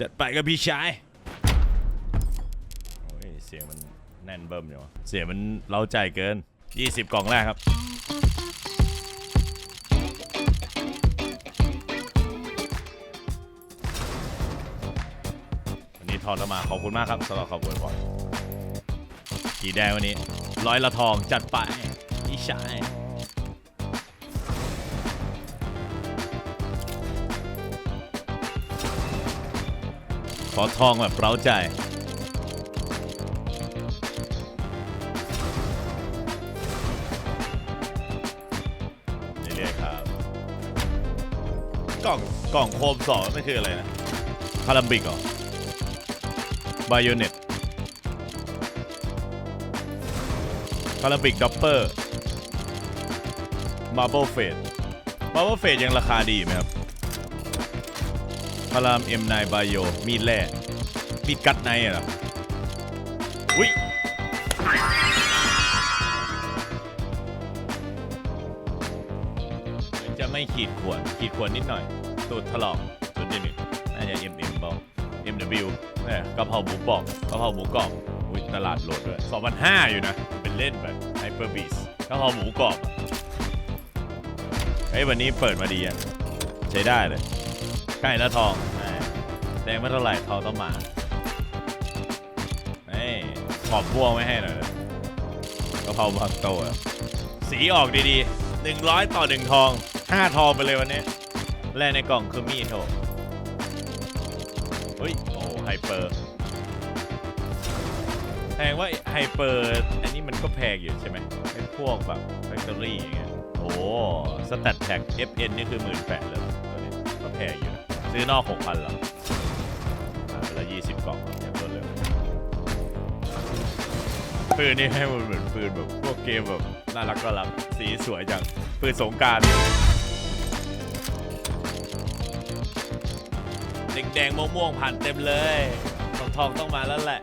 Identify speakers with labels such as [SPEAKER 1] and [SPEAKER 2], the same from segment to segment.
[SPEAKER 1] จัดไปกับพี่ชายโอ้ยเสียงมันแน่นเบิ่มอยู่วะเสียงมันเล้าใจเกิน 20 กล่องแรกครับ วันนี้ทอนล้วมาขอบคุณมากครับสำหรับขอบคุณบอลสีแดงวันนี้ ร้อยละทองจัดไปพี่ชาย อทองแบบเร้าใจ เรื่อยๆครับ กล่องกล่องโคมสองนั่นคืออะไรนะ คารัมบิกเหรอ ไบโอเน็ตคาราบิกด็อปเปอร์มาร์เบิลเฟดมาร์เบิลเฟดยังราคาดีไหมครับาราม M9 ไบโอมีดแร่มีดกัดไนเหรออุ้ยจะไม่ขีดข่วนขีดข่วนนิดหน่อย ตูดถลอกจุดที่หนึ่งน่าจะ MM เปล่า MW เนี่ยกะเพราหมูกรอบกะเพราหมูกรอบอุ้ยตลาดโหลดด้วย2,500อยู่นะ เป็นเล่นแบบไฮเปอร์บีสกะเพราหมูกรอบอะเฮ้ยวันนี้เปิดมาดีอะใช้ได้เลย ใกล้แล้วทองแดงไม่เท่าไหร่ทองต้องมาเฮ้ยขอบพ่วงไม่ให้หน่อยเลยกะเพราผักโตอะสีออกดีๆ 100 ต่อ 1 ทอง 5 ทองไปเลยวันนี้ แร่ในกล่องคือมีดโถเฮ้ย โอ้ไฮเปอร์แพงว่าไฮเปอร์อันนี้มันก็แพงอยู่ใช่ไหมไอ้พวกแบบแฟคทอรี่อย่างเงี้ยโอ้สแตทแท็ก FN นี่คือหมื่นแปดเลยตัวนี้ก็แพงอยู่นะ ซื้อนอกหกพันเหรออ่าไปละยี่สิบกล่องครับอย่างรวดเร็วปืนนี่ให้มันเหมือนปืนแบบพวกเกมแบบน่ารักน่ารักสีสวยจังปืนสงกรารแดงๆม่วงๆผ่านเต็มเลยทองทองๆต้องมาแล้วแหละ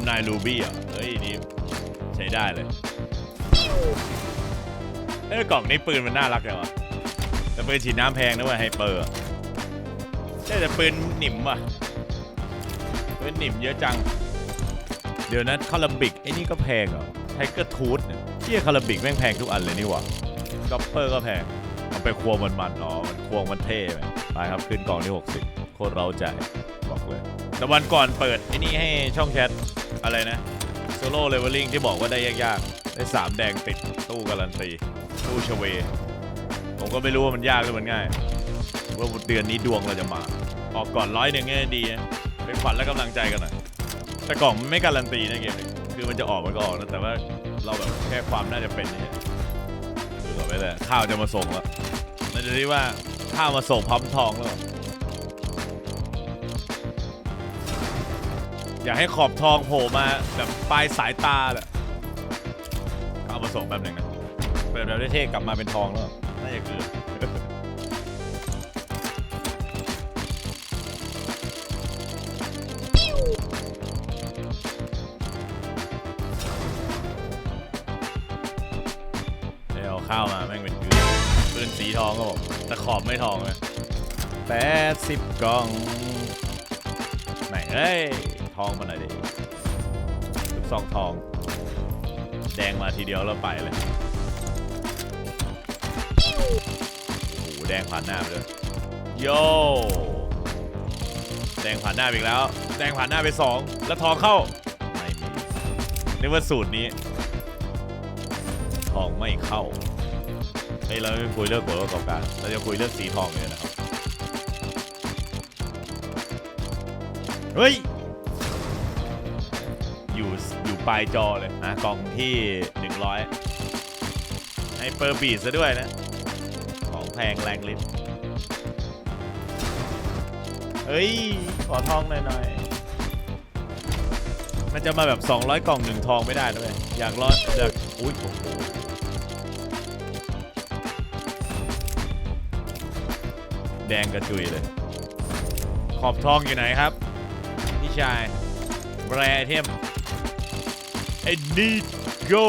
[SPEAKER 1] M9 Ruby อะเฮ้ยนี่ใช้ได้เลย เออกล่องนี้ปืนมันน่ารักจังวะ ปืนฉีดน้ำแพงนะเว้ยไฮเปอร์อะใช่แต่ปืนหนิมว่ะปืนหนิมเยอะจัง เดี๋ยวนั้นคาราบิกไอ้นี่ก็แพงเหรอไทเกอร์ทูธเนี่ยที่คาราบิกแม่งแพงทุกอันเลยนี่หว่าด็อปเปอร์ก็แพงเอาไปควงมันมันอ๋อมันควงมันเท่ไหมไปครับขึ้นกล่องที่ 60 โคตรเร้าใจบอกเลยแต่วันก่อนเปิดไอ้นี่ให้ช่องแชทอะไรนะโซโล่เลเวลลิ่งที่บอกว่าได้ยากๆ ได้ 3 แดงติดตู้การันตี ตู้ชเว ผมก็ไม่รู้ว่ามันยากหรือมันง่ายว่าเดือนนี้ดวงเราจะมา ออกก่อนร้อยหนึ่งเนี่ยดีเป็นขวัญและกำลังใจกันหน่อยแต่กล่องไม่การันตีนะเกมนี้คือมันจะออกมันก็ออกนะแต่ว่าเราแบบแค่ความน่าจะเป็นเนี่ยดูต่อไปเลยข้าวจะมาส่งแล้วน่าจะที่ว่าข้าวมาส่งพร้อมทองแล้วอยากให้ขอบทองโผล่มาแบบปลายสายตาแหละข้าวมาส่งแบบหนึ่งนะเปิดแบบเท่ๆกลับมาเป็นทองแล้ว น่าจะเดี๋ยวเอาข้าวมาแม่งเป็นเกลือปืนสีทองก็บอกแต่ขอบไม่ทองเลยแปดสิบกล่อง ไหนเอ้ย ทองมาหน่อยดิลูกซองทอง แดงมาทีเดียวแล้วไปเลย โอ้โหแดงผ่านหน้าไปเลยโยแดงผ่านหน้าไปอีกแล้ว แดงผ่านหน้าไปสองแล้วทองเข้าไม่มีนึกว่าสูตรนี้ ทองไม่เข้าเฮ้ยเราไม่คุยเรื่องผลประกอบการเราจะคุยเรื่องสีทองเลยนะครับเฮ้ยอยู่อยู่ปลายจอเลยอะกล่องที่ 100 ให้เปอร์บีดซะด้วยนะ แพงแรงลิ้นเฮ้ย ขอทองหน่อยๆมันจะมาแบบ 200 กล่องหนึ่งทองไม่ได้ด้วยอยากรอดอยากอุ้ยโอ้โหแดงกระจุยเลย ขอบทองอยู่ไหนครับ พี่ชายแบรเทม I need go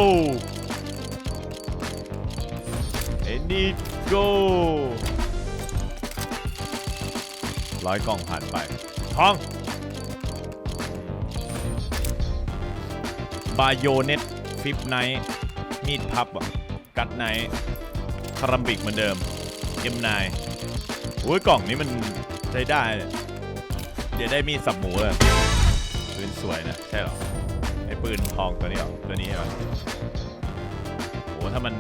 [SPEAKER 1] I need go ร้อยกล่องผ่านไปทองบาโยเน็ตฟิปไนท์มีดพับอะกัดไนท์คารัมบิกเหมือนเดิมเอ็มไนโอ้ยกล่องนี้มันใช้ได้เยเดี๋ยวได้มีดสับหมูเลยปืนสวยนะ ใช่หรอ ไอ้ปืนทองตัวนี้หรอ ตัวนี้เหรอโอ้ถ้ามัน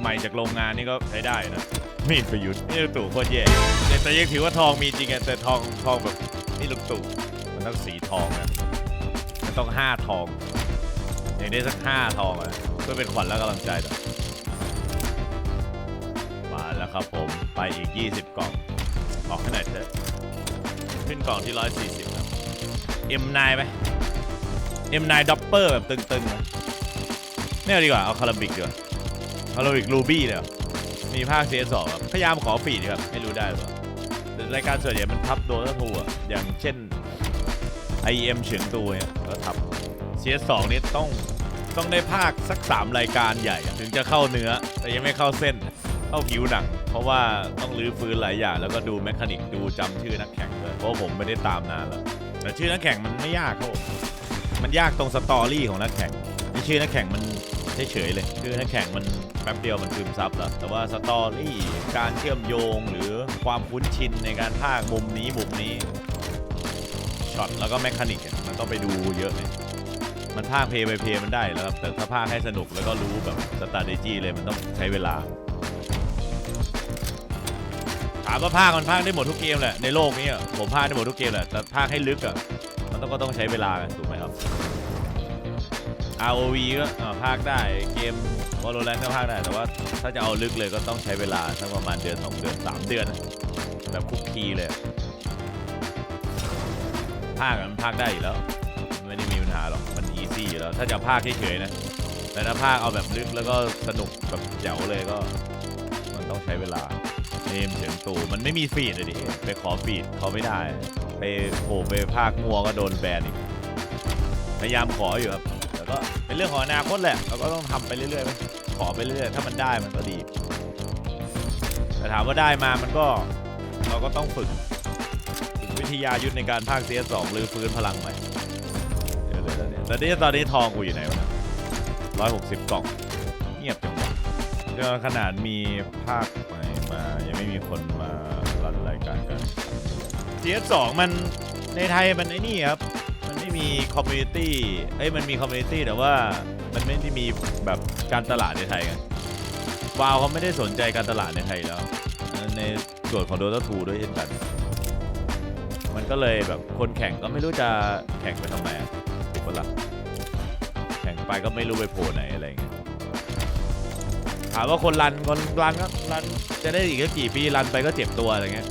[SPEAKER 1] ใหม่จากโรงงานนี่ก็ใช้ได้นะมีดประยุทธ์นี่ลูกตู่โคตรแย่แต่แต่ยังถือว่าทองมีจริงไงแต่ทองทองแบบนี่ลูกตู่มันต้องสีทองนะมันต้องห้าทอง อย่างได้สักห้าทองอะเพื่อเป็นขวัญและกำลังใจต่อมาแล้วครับผมไปอีก 20 กล่องออกให้หน่อยเถอะขึ้นกล่องที่ 140ครับ M9 ไหม M9 ดอปเปอร์แบบตึงๆนะไม่เอาดีกว่า เอาคาราบิกดีกว่า คาร์บิกรูบี้เลยเหรอมีภาค CS2 ครับพยายามขอฟีดครับไม่รู้ได้หรอรายการส่วนใหญ่มันทับโดนทูอะอย่างเช่น IEM เฉิงตูเนี่ยก็ทับ CS2 นี่ต้องต้องได้ภาคสัก 3 รายการใหญ่ ถึงจะเข้าเนื้อแต่ยังไม่เข้าเส้นเข้าผิวหนัง เพราะว่าต้องรื้อฟื้นหลายอย่าง แล้วก็ดูแมคานิกดูจำชื่อนักแข่งด้วยเพราะผมไม่ได้ตามนานแล้วแต่ชื่อนักแข่งมันไม่ยากครับมันยากตรงสตอรี่ของนักแข่งที่ชื่อนักแข่งมันเฉยๆเลยคือนักแข่งมัน แป๊บเดียวมันซึมซับแล้วแต่ว่าสตอรี่การเชื่อมโยงหรือความคุ้นชินในการพากย์มุมนี้มุมนี้ช็อตแล้วก็แมคานิกมันต้องไปดูเยอะเลยมันพากเพย์ไปเพย์มันได้แล้วครับแต่ถ้าพากย์ให้สนุกแล้วก็รู้แบบสตาร์ดจี้เลยมันต้องใช้เวลาถามว่าพากย์มันพากย์ได้หมดทุกเกมแหละในโลกนี้ผมพากย์ได้หมดทุกเกมแหละแต่พากย์ให้ลึกอะมันต้องก็ต้องใช้เวลากันถูกไหมครับ ROV ก็อ่าพากได้เกม Valorant ก็พากได้ แต่ว่าถ้าจะเอาลึกเลยก็ต้องใช้เวลาสักประมาณเดือน2เดือน3เดือน แบบคุกคีเลยภาคอะมันภาคได้อยู่แล้ว ไม่ได้มีปัญหาหรอกมันอีซี่อยู่แล้ว ถ้าจะภาคเฉยๆนะ แต่ถ้าภาคเอาแบบลึกแล้วก็สนุกแบบเจ๋วเลยก็ มันต้องใช้เวลาเนมเสียงตู่มันไม่มีฟีดเลยดิไปขอฟีดเขาไม่ได้ ไปโผล่ไปภาคมัวก็โดนแบนอีกพยายามขออยู่ครับ ก็เป็นเรื่องของอนาคตแหละเราก็ต้องทำไปเรื่อยๆไปขอไปเรื่อยๆ ถ้ามันได้มันก็ดี แต่ถามว่าได้มามันก็เราก็ต้องฝึกวิทยายุทธในการพากย์ CS2 หรือฟื้นพลังใหม่เยอะเลยตอนนี้แต่นี่ตอนนี้ทองกูอยู่ไหนวะร้อยหกสิบกล่อง เงียบจังวะเจอขนาดมีภาคใหม่มา ยังไม่มีคนมารันรายการกัน CS2 มันในไทยมันไอ้นี่ครับ ไม่มีคอมมูนิตี้เอ้ยมันมีคอมมูนิตี้แต่ว่ามันไม่ได้มีแบบการตลาดในไทยไงวาวเขาไม่ได้สนใจการตลาดในไทยแล้ว ในส่วนของ Dota 2ด้วยเช่นกัน มันก็เลยแบบคนแข่งก็ไม่รู้จะแข่งไปทำไมถูกปะล่ะแข่งไปก็ไม่รู้ไปโผล่ไหนอะไรเงี้ยถามว่าคนรันคนรันก็รันจะได้อีกกี่ปีรันไปก็เจ็บตัวอะไรเงี้ย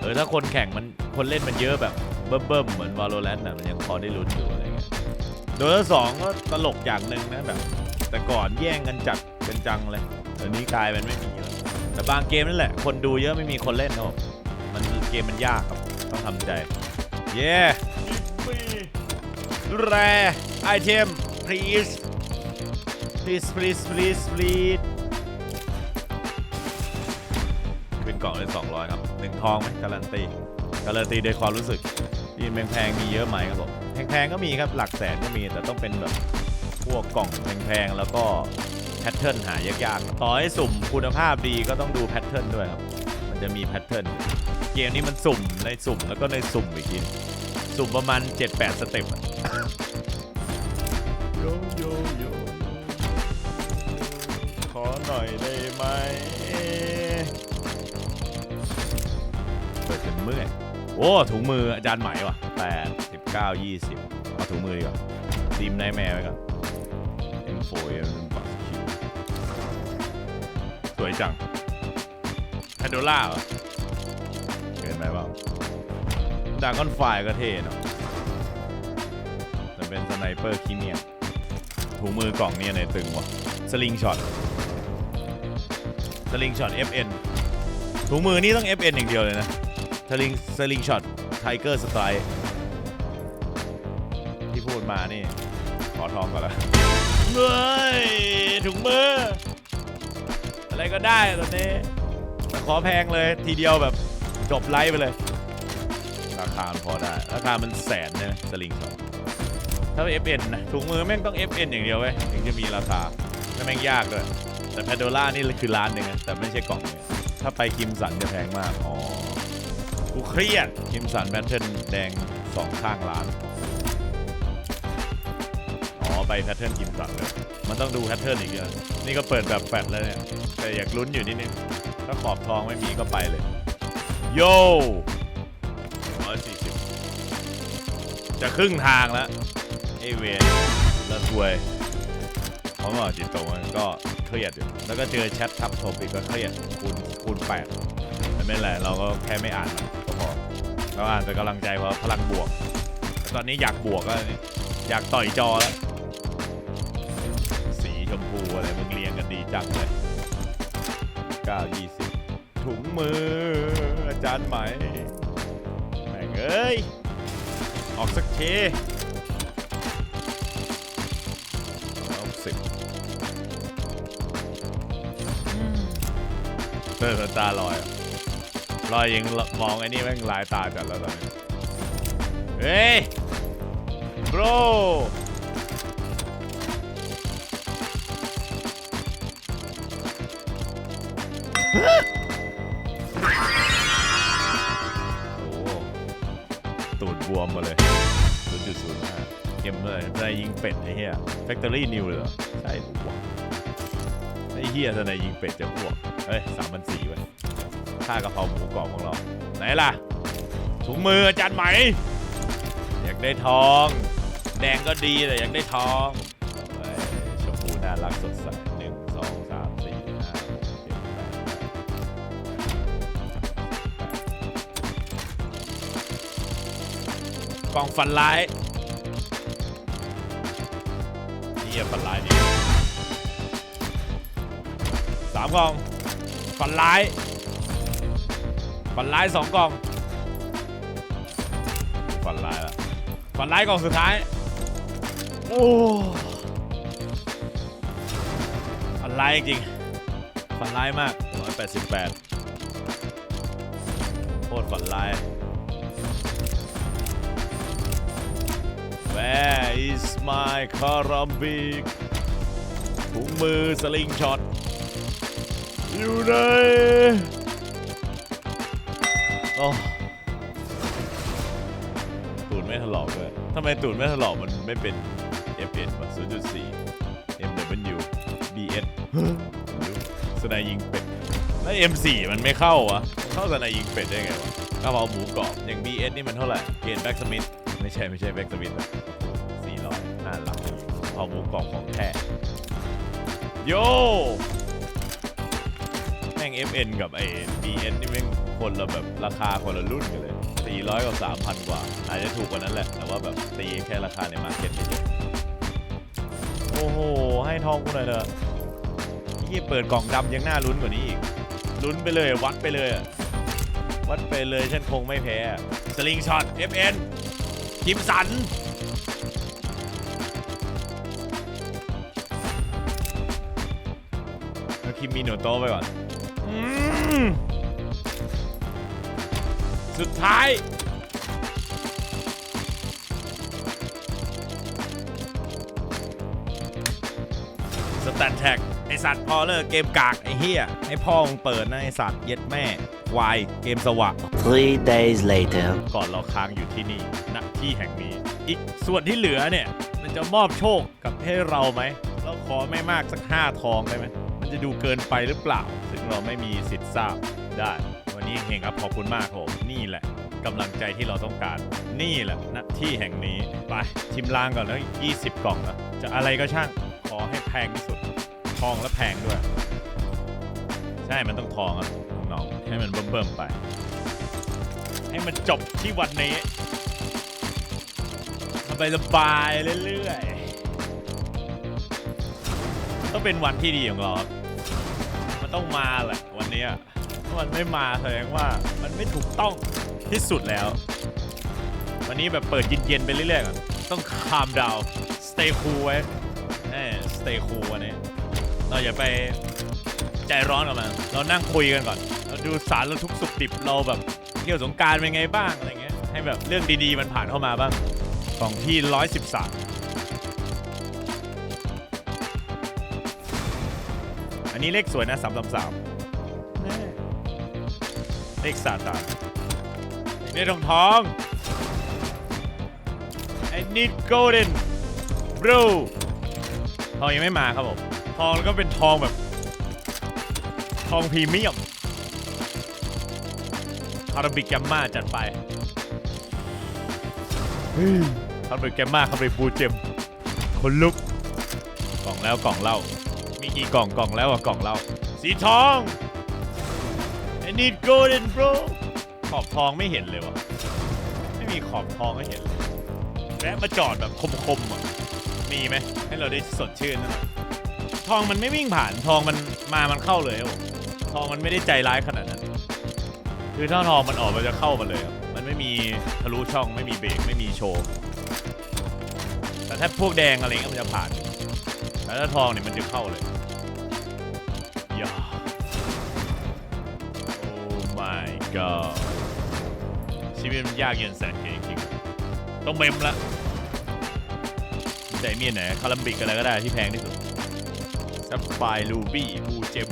[SPEAKER 1] เออถ้าคนแข่งมันคนเล่นมันเยอะแบบ เบิ่มๆเหมือน Valorant น่ะมันยังพอได้ลุ้นอยู่อะไรเงี้ยโดยสองก็ตลกอย่างหนึ่งนะแบบ แต่ก่อนแย่งกันจัดเป็นจังเลยเดี๋ยวนี้กลายเป็นไม่มีแล้วแต่บางเกมนั่นแหละ คนดูเยอะไม่มีคนเล่นครับผมมันเกมมันยากครับต้องทำใจ เย้แรไอเทม please please please please please เป็นกล่องเลย200 ครับหนึ่งทองไหมการันตีการันตีโดยความรู้สึกินแพงๆมีเยอะไหมครับผมแพงๆก็มีครับหลักแสนก็มีแต่ต้องเป็นแบบพวกกล่องแพงๆแล้วก็แพทเทิร์นหายากๆต่อให้สุ่มคุณภาพดีก็ต้องดูแพทเทิร์นด้วยครับ มันจะมีแพทเทิร์นเกมนี้มันสุ่มในสุ่มแล้วก็ในสุ่มอีกทีสุ่มประมาณ 7-8 สเต็ปโยโยโยขอหน่อยได้ไหมเปิดจนเมื่อย โอ้ถุงมืออาจารย์ไหมว่ะแปดสิบเก้ายี่สิบเอาถุงมือดีกว่าทีมไนแมร์ไว้ก่อน M4 M บัสคิวสวยจังแพนโดล่าเหรอเกินไปเปล่าดากอนไฟก็เท่เนาะแต่เป็นสไนเปอร์คีเมียถุงมือกล่องเนี่ยในตึงว่ะสลิงช็อตสลิงช็อต FN ถุงมือนี่ต้อง FN อย่างเดียวเลยนะ สลิงสลิงช็อตไทเกอร์สไตล์ที่พูดมานี่ ขอทองก่อนละเฮ้ยถุงมือ อะไรก็ได้ตอนนี้ ขอแพงเลยทีเดียวแบบจบไลฟ์ไปเลย ราคาพอได้ ราคามันแสนนี่ยสลิงช็อตถ้า FN นะถุงมือแม่งต้อง FN อย่างเดียวเว้ยถึงจะมีราคาแล้วแม่งยากด้วยแต่แพดโดล่านี่คือร้านหนึ่งนะแต่ไม่ใช่กล่องถ้าไปกิมสันจะแพงมาก อ๋อ กูเครียดกิมสันแบทเทิลแดงสองข้างร้าน อ๋อ ไปแพทเทิร์นกิมสันเลยมันต้องดูแพทเทิร์นอีกเยอะนี่ก็เปิดแบบแฟดแล้วเนี่ย แต่อยากลุ้นอยู่นิดนึง ถ้าขอบทองไม่มีก็ไปเลย โย่ร้อยสี่สิบจะครึ่งทางแล้วไอเวนแล้วถวยเขาบอกจิตตมันก็เครียดอยู่ แล้วก็เจอแชททับโทปิกก็เครียดคูณคูณแปดไม่เป็นไรเราก็แค่ไม่อ่าน เราอ่านเป็นกำลังใจเพราะพลังบวกแต่ตอนนี้อยากบวกแล้วนี่อยากต่อยจอแล้ว สีชมพูอะไรมึงเรียงกันดีจังเลย9 20 ถุงมือ อาจารย์ไหมแม่งเอ้ย ออกสักทีเอาสิบเตอร์ตาลอยอะ ลอยยังมองไอ้นี่แม่งลายตาจัดแล้วตอนนี้เฮ้ย bro โอ้ตูดบวมมาเลย 0.05เกมเลยได้ยิงเป็ดไอ้เหี้ย Factory New เลยเหรอ ใช่หรือวะไอ้เหี้ยทนายยิงเป็ดจะอ้วก เฮ้ยสามพันสี่ว้ ค่ากะเพราหมูกรอบของเรา ไหนล่ะถุงมืออาจารย์ไหม อยากได้ทอง แดงก็ดีแต่อยากได้ทองเฮ้ยชมพูน่ารักสดใสหนึ่งสองสามสี่ห้าหกเจ็ดแปดกล่องฟันร้ายนี่ฟันร้ายนี่สามกล่องฟันร้าย ฟันร้ายสองกล่องฟันร้ายละฟันร้ายกล่องสุดท้าย โอ้ฟันร้ายจริงๆฟันร้ายมาก188โคตรฟันร้าย Where is my Karambik ถุงมือสลิงช็อตอยู่ไหน โอ้ตูดไม่ถลอกเลยทำไมตูดไม่ถลอกมันไม่เป็น FN วะ0.4 MW BS สนายยิงเป็ด แล้ว M4 มันไม่เข้าวะ เข้าสนายยิงเป็ดได้ไงวะกระเพราหมูกรอบ อย่าง BS นี่มันเท่าไหร่ เกณฑ์แบ็กสมิธไม่ใช่ไม่ใช่แบ็กสมิธสี่ร้อยน่ารักเอาหมูกรอบของแท้โยแม่ง FN กับไอ้ BS นี่แม่ง คนละแบบราคาคนละรุ่นกันเลย 400กับ3,000 กว่า อาจจะถูกกว่านั้นแหละ แต่ว่าแบบตีแค่ราคาในมาร์เก็ตเฉยๆโอ้โห ให้ทองกูหน่อยเถอะที่เปิดกล่องดำยังน่าลุ้นกว่านี้อีก ลุ้นไปเลยวัดไปเลย วัดไปเลยฉันคงไม่แพ้ สลิงช็อต FN คิมสันคิมมีโนโตไปก่อนอ สุดท้าย สแตนแท็กไอสัตว์พอเลอร์เกมกาก ไอเฮียให้พ่อมึงเปิดนะ ไอสัตว์เย็ดแม่ควายเกมสวะ
[SPEAKER 2] Three days later.
[SPEAKER 1] ก่อนเราค้างอยู่ที่นี่ณที่แห่งนี้ อีกส่วนที่เหลือเนี่ย มันจะมอบโชคกับให้เราไหม เราขอไม่มากสักห้าทองได้ไหม มันจะดูเกินไปหรือเปล่า ซึ่งเราไม่มีสิทธิ์ทราบได้วั นี้เฮงครับขอบคุณมากครับผมนี่แหละกำลังใจที่เราต้องการ นี่แหละณที่แห่งนี้ไปชิมลางก่อนแล้ว20 กล่องแล้วจะอะไรก็ช่างขอให้แพงที่สุดทองและแพงด้วย ใช่มันต้องทองอะน้องให้มันเบิ่มๆไป ให้มันจบที่วันนี้สบายสบายๆเรื่อยๆต้องเป็นวันที่ดีของเราครับมันต้องมาแหละวันนี้ มันไม่มาแสดงว่ามันไม่ถูกต้องที่สุดแล้ว วันนี้แบบเปิดเย็นๆไปเรื่อยๆก่อนต้องคามดาว stay cool ไว้เออ stay cool วันนี้เราอย่าไปใจร้อนกับมันเรานั่งคุยกันก่อน เราดูสารแล้วทุกสุขดิบเราแบบเที่ยวสงการเป็นไงบ้างอะไรเงี้ยให้แบบเรื่องดีๆมันผ่านเข้ามาบ้างของที่ร้อยสิบสามอันนี้เลขสวยนะสามสามสาม เลขซาตานเลขทองทอง I need golden bro ทองยังไม่มาครับผม ทองแล้วก็เป็นทองแบบ ทองพรีเมียมคาราบิกแกมมาจัดไปคาราบิกแกมมาคาราบิบูเจมคนลุก กล่องแล้วกล่องเล้ามีกี่กล่องกล่องแล้วอะกล่องเล้าสีทอง need golden bro ขอบทองไม่เห็นเลยวะไม่มีขอบทองให้เห็นเลยแวะมาจอดแบบคมๆอะมีไหมให้เราได้สดชื่นนะทองมันไม่วิ่งผ่านทองมันมามันเข้าเลยครับผมทองมันไม่ได้ใจร้ายขนาดนั้น คือถ้าทองมันออกมันจะเข้ามาเลยครับมันไม่มีทะลุช่องไม่มีเบรกไม่มีโชว์แต่ถ้าพวกแดงอะไรเงี้ยมันจะผ่านแต่ถ้าทองเนี่ยมันจะเข้าเลย my god ชีวิตมันยากเย็นแสนเข็ญจริงต้องเมมละใจเมียไหนคาลัมบิกอะไรก็ได้ที่แพงที่สุดซับไฟลูบี้บูเจม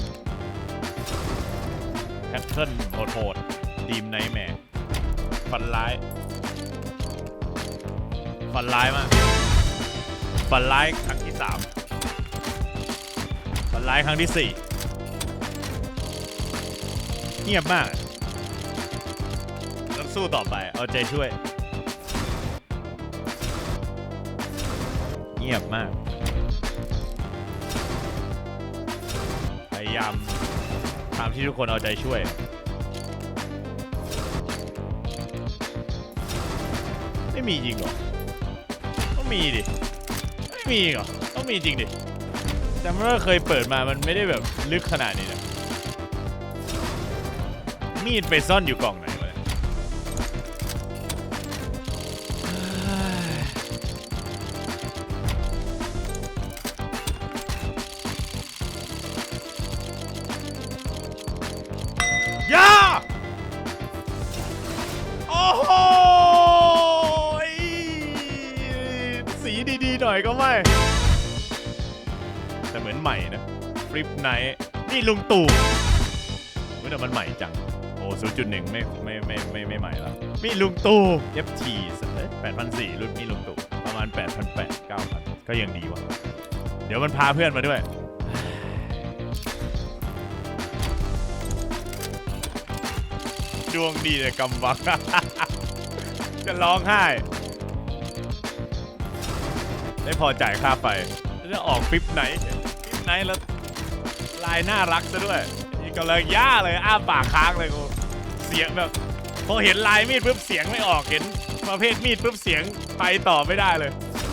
[SPEAKER 1] แพทเทิร์นโหดๆดีมไนท์แมร์ฟันร้าย ฟันร้ายมาก ฟันร้ายครั้งที่สามฟันร้ายครั้งที่สี่เงียบมาก สู้ต่อไป เอาใจช่วย เงียบมาก พยายามตามที่ทุกคนเอาใจช่วย ไม่มีจริงเหรอ ต้องมีดิ ไม่มีเหรอ ต้องมีจริงดิแต่เมื่อเคยเปิดมามันไม่ได้แบบลึกขนาดนี้นะมีดไปซ่อนอยู่กล่องไหน แต่เหมือนใหม่นะฟลิปไนท์นี่ลุงตู่เฮ้ยแต่มันใหม่จัง โอ้ศูนย์จุดหนึ่งไม่ไม่ไม่ไม่ไม่ใหม่แล้วมีลุงตู่ FT แปดพันสี่รุ่นมีลุงตู่ประมาณ8 8 0 0 9,000ก็ยังดีว่ะ เดี๋ยวมันพาเพื่อนมาด้วยดวงดีเลยกำบัง จะร้องไห้ ได้พอจ่ายค่าไฟจะออกฟิปไหน ไหนแล้วลายน่ารักซะด้วยนี่กำลังย่าเลยอ้าปากค้างเลยกูเสียงแบบพอเห็นลายมีดปุ๊บเสียงไม่ออกเห็นประเภทมีดปุ๊บเสียงไปต่อไม่ได้เลย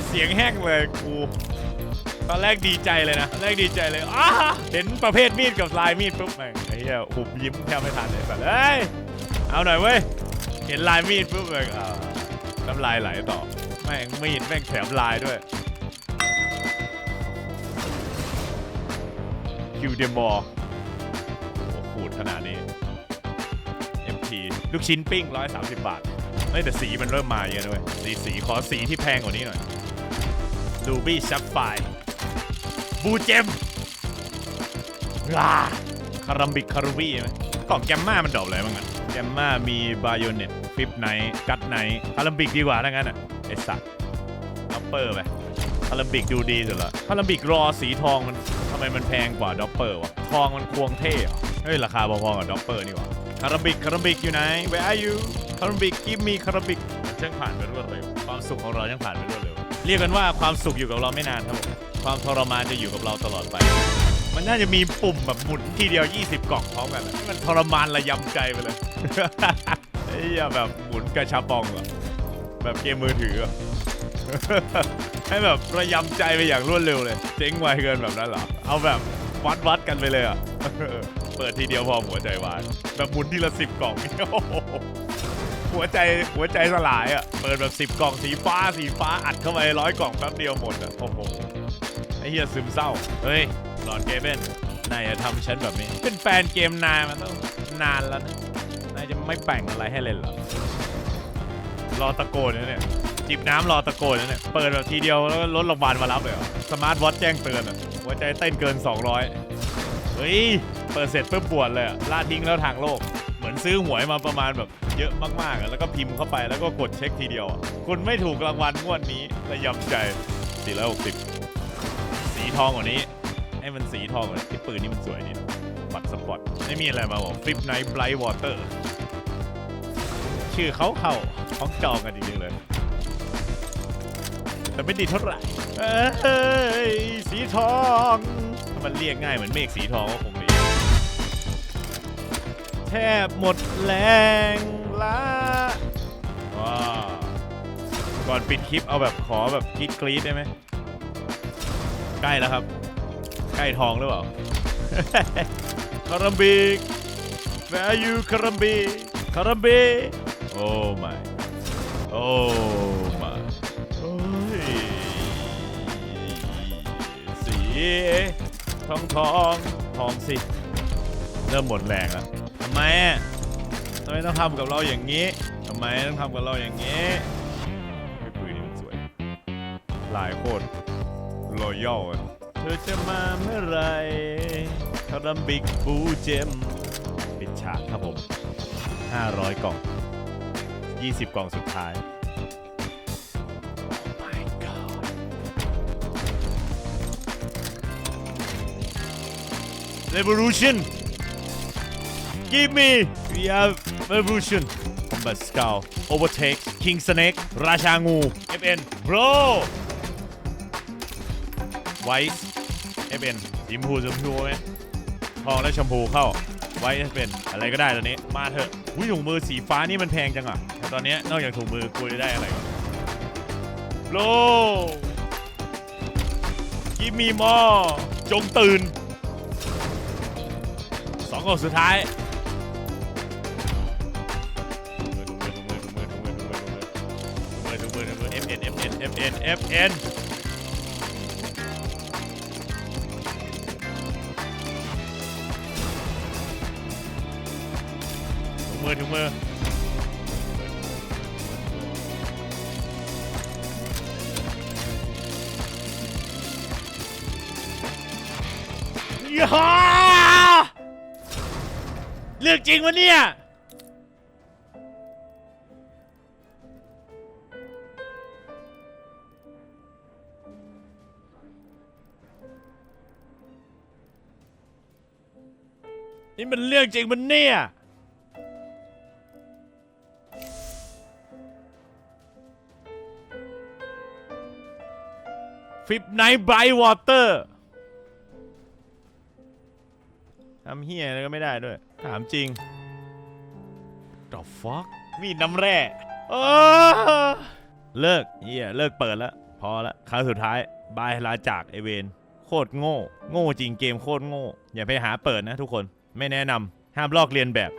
[SPEAKER 1] เสียงแห้งเลยกูตอนแรกดีใจเลยนะแรกดีใจเลยอ้าเห็นประเภทมีดกับลายมีดปุ๊บแม่งไอ้เหี้ยหุบยิ้มแทบไม่ทันเลยแบบเอ้ยเอาหน่อยเว้ยเห็นลายมีดปุ๊บเลยอ่าน้ำลายไหลต่อแม่งมีดแม่งแถมลายด้วย คิวเดมอร์โอ้โหขูดขนาดนี้ FT ลูกชิ้นปิ้ง 130 บาทไม่แต่สีมันเริ่มมาเยอะด้วยสีสีขอสีที่แพงกว่านี้หน่อยลูบี้ซับไฟบูเจมราคารัมบิกคารูบี้ไหมกล่องแกมมามันดอกอะไรบ้างอะแกมมามีบาโยเน็ตฟิปไนท์กัดไนท์คารัมบิกดีกว่าถ้างั้นอะไอสัตว์ด็อปเปอร์ไป คารัมบิกดูดีสุดละคารัมบิกรอสีทองมันทำไมมันแพงกว่าด็อปเปอร์วะ ทองมันควงเท่เหรอเฮ้ย ราคาพอๆกับด็อปเปอร์นี่หว่าคารัมบิกคารัมบิกอยู่ไหน Where are you คารัมบิก give me คารัมบิกมันช่างผ่านไปรวดเร็วความสุขของเราช่างผ่านไปรวดเร็วเรียกกันว่าความสุขอยู่กับเราไม่นานครับผมความทรมานจะอยู่กับเราตลอดไป มันน่าจะมีปุ่มแบบหมุนทีเดียว 20 กล่องพร้อมกันมันทรมานระยำใจไปเลยไอ้เหี้ยแบบหมุนกระชับปองอะแบบเกมมือถืออะ ให้แบบระยำใจไปอย่างรวดเร็วเลย เจ๊งไวเกินแบบนั้นหรอ เอาแบบวัดวัดกันไปเลยอะ เปิดทีเดียวพอหัวใจวายแบบหมุนทีละสิบกล่องโอ้โหหัวใจหัวใจสลายอะ เปิดแบบสิบกล่องสีฟ้าสีฟ้าอัดเข้าไปร้อยกล่องแป๊บเดียวหมดอะ โอ้โห ไอ้เหี้ยซึมเศร้า เฮ้ยหลอนเกเบนนายจะทำฉันแบบนี้ เป็นแฟนเกมนายมาต้องนานแล้วนะ นายจะไม่แบ่งอะไรให้เล่นหรอ รอตะโกนนะเนี่ย จิบน้ำรอตะโกนนะเนี่ยเปิดแบบทีเดียวแล้วก็ลดรางวัลมารับเลยเหรอสมาร์ทวอทแจ้งเตือนอะหัวใจเต้นเกิน 200 เฮ้ย เปิดเสร็จปุ๊บบวชเลยอะลาทิ้งแล้วทางโลก เหมือนซื้อหวยมาประมาณแบบเยอะมากๆอะแล้วก็พิมพ์เข้าไปแล้วก็กดเช็คทีเดียวอะคุณไม่ถูกรางวัลงวดนี้ระยำใจ 460 สีทองกว่านี้ ให้มันสีทองกว่านี้ที่ปืนนี่มันสวยดีนะบัตรสปอร์ตไม่มีอะไรมาบอกฟิปไนท์ไบรท์วอเตอร์ชื่อเขาเข้าห้องจองกันจริงๆเลย แต่ไม่ดีเท่าไหร่เอ้ยสีทองถ้ามันเรียกง่ายเหมือนเมฆสีทองก็คงดีแทบหมดแรงละว้าวก่อนปิดคลิปเอาแบบขอแบบกรีดกรีดได้ไหมใกล้แล้วครับ ใกล้ทองหรือเปล่าคารัมบิก Where are you คารัมบิกคารัมบิก Oh my Oh my สีทองทองทองสิ เริ่มหมดแรงแล้วทำไมอะทำไมต้องทำกับเราอย่างนี้ทำไมต้องทำกับเราอย่างนี้พี่ปุ้ยนี่มันสวย หลายโคตรรอยัลอะเธอจะมาเมื่อไรคารัมบิกบูเจมปิดฉากครับผม 500 กล่อง 20 กล่องสุดท้าย Revolution Give me We have Revolution Combat Scout Overtake King Snake ราชางู FN Bro White FN สีชมพูชมพูไหมทองและชมพูเข้า ไว้เป็นอะไรก็ได้ตอนนี้ มาเถอะอุ้ยถุงมือสีฟ้านี่มันแพงจังอะแต่ตอนนี้นอกจากถุงมือกูจะได้อะไรก่อนโลกิมีมอจงตื่น กล่องสุดท้ายถุงมือถุงมือถุงมือถุงมือถุงมือถุงมือ FN FN FN FN ถุงมือถุงมือ เรื่องจริงวะเนี่ย นี่มันเรื่องจริงมันเนี่ยฟิปไนท์ไบรท์วอเตอร์ทำเฮียอะไรก็ไม่ได้ด้วย ถามจริง The fuck มีดน้ำแร่เลิกเฮียเลิกเปิดแล้วพอละครั้งสุดท้ายบายลาจากไอเวนโคตรโง่ โง่จริงเกมโคตรโง่ อย่าไปหาเปิดนะทุกคนไม่แนะนำห้ามลอกเรียนแบบ